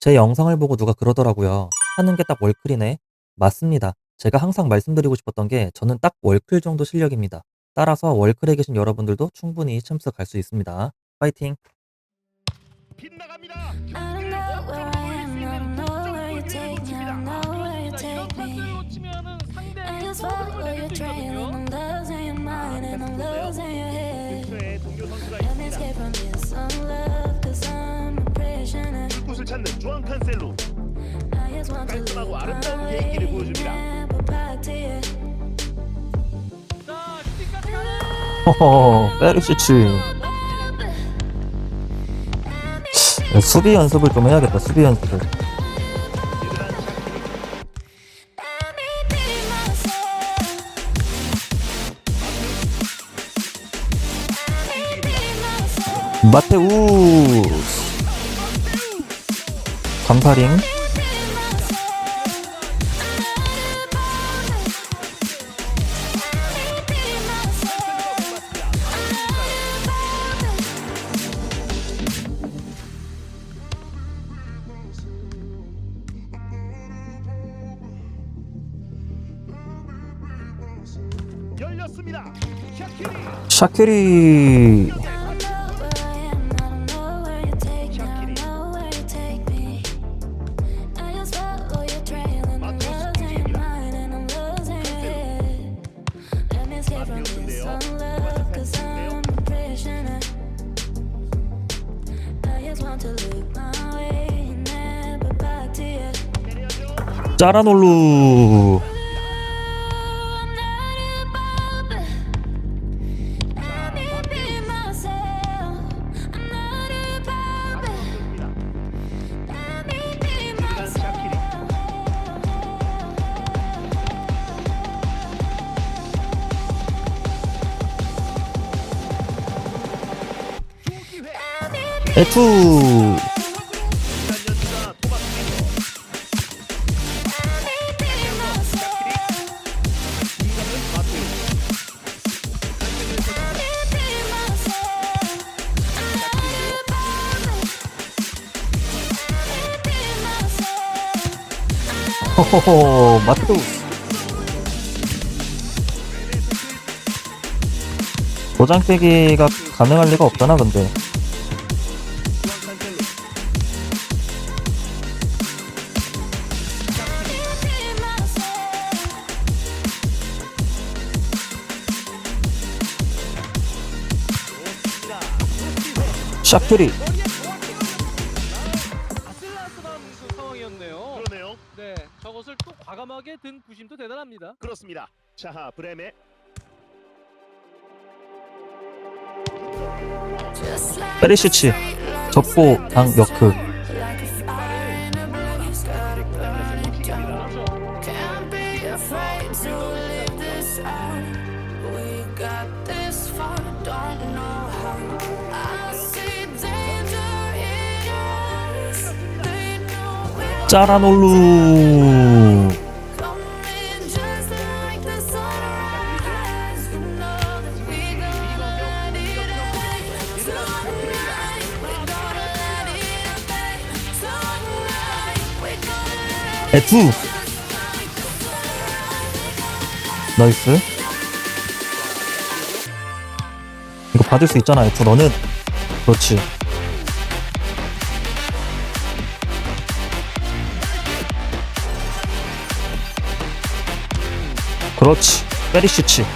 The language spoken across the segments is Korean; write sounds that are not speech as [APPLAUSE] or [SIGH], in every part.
제 영상을 보고 누가 그러더라고요. 하는 게 딱 월클이네. 맞습니다. 제가 항상 말씀드리고 싶었던 게 저는 딱 월클 정도 실력입니다. 따라서 월클에 계신 여러분들도 충분히 챔스 갈 수 있습니다. 파이팅! 찾는 주앙 칸셀로. I just want to 깔끔하고 아름다운 way, 보여줍니다. 허허, 페리시치. 수비 연습을 좀 해야겠다, 수비 연습을. 마테우 스. 강타링. 열렸습니다. 샤키리. 짜라놀루. 에 호호호, 마테우스. 도장 깨기가 가능할 리가 없잖아, 근데. 샤키리. 합니다. 그렇습니다. 자, 브레메 페리시치. 접고 당 역크. To 에투. 나이스. 이거 받을 수 있잖아, 에투. 너는. 그렇지. 그렇지. 페리시치.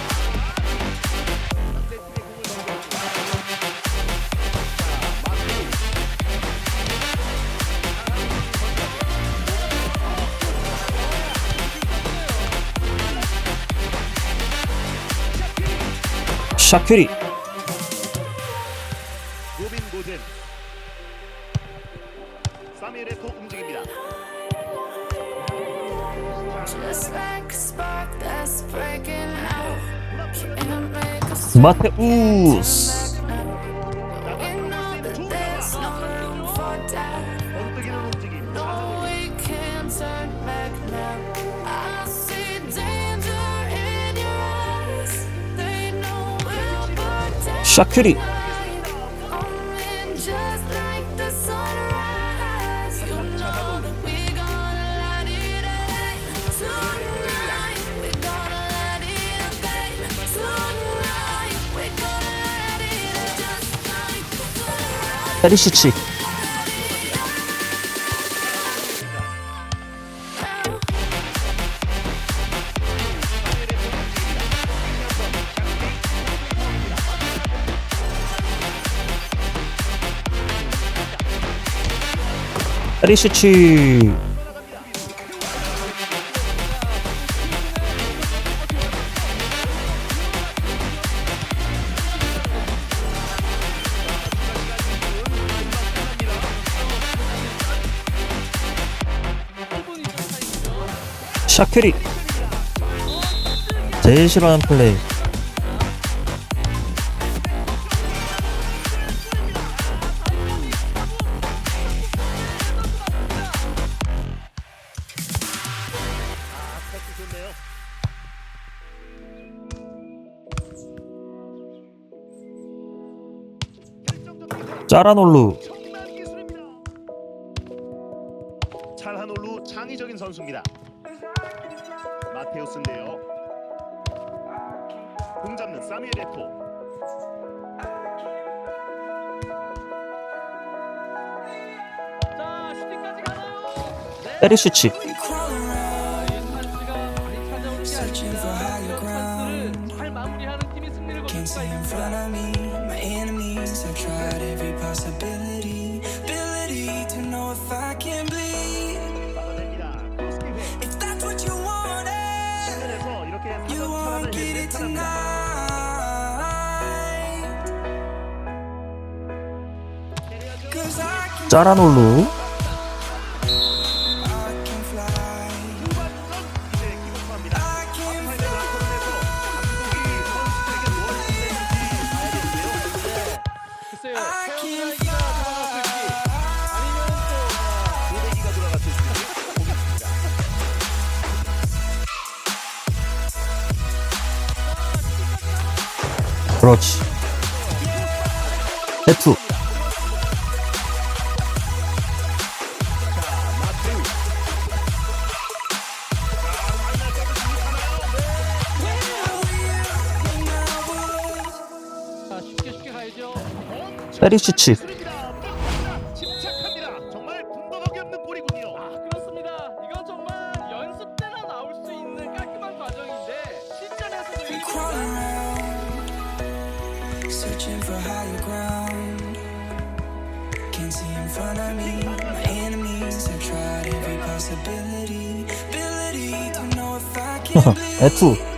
샤큐리. 로빈 고든. 사미엘의 또 움직입니다. Just like a spark that's breaking out. Can't make us 마테우스. back now. We know that there's no room for doubt. 번뜩이는 움직임. 샤큐리. 페리시치. 리시치. 샤큐리. 제일 싫어하는 플레이. 짜라놀루. 엄청난 기술입니다. 찰하놀루 창의적인 선수입니다. 마테우스인데요. 공 잡는 사미엘 에토. 자, 슈팅까지 가나요? 네. 페리시치. 아, 이 찬스가 많이 찾아오는 게 아닙니다. 이런 찬스를 잘 마무리하는 팀이 승리를 거둘 수가 있습니다. Have tried every possibility. Ability to know if I can bleed. If that's what you wanted, you won't get it tonight. I. 그렇지. 가야죠. 페리시치. Searching for higher ground. Can't see in front of me. My enemies have tried every possibility. Ability to know if I can [LAUGHS] 투.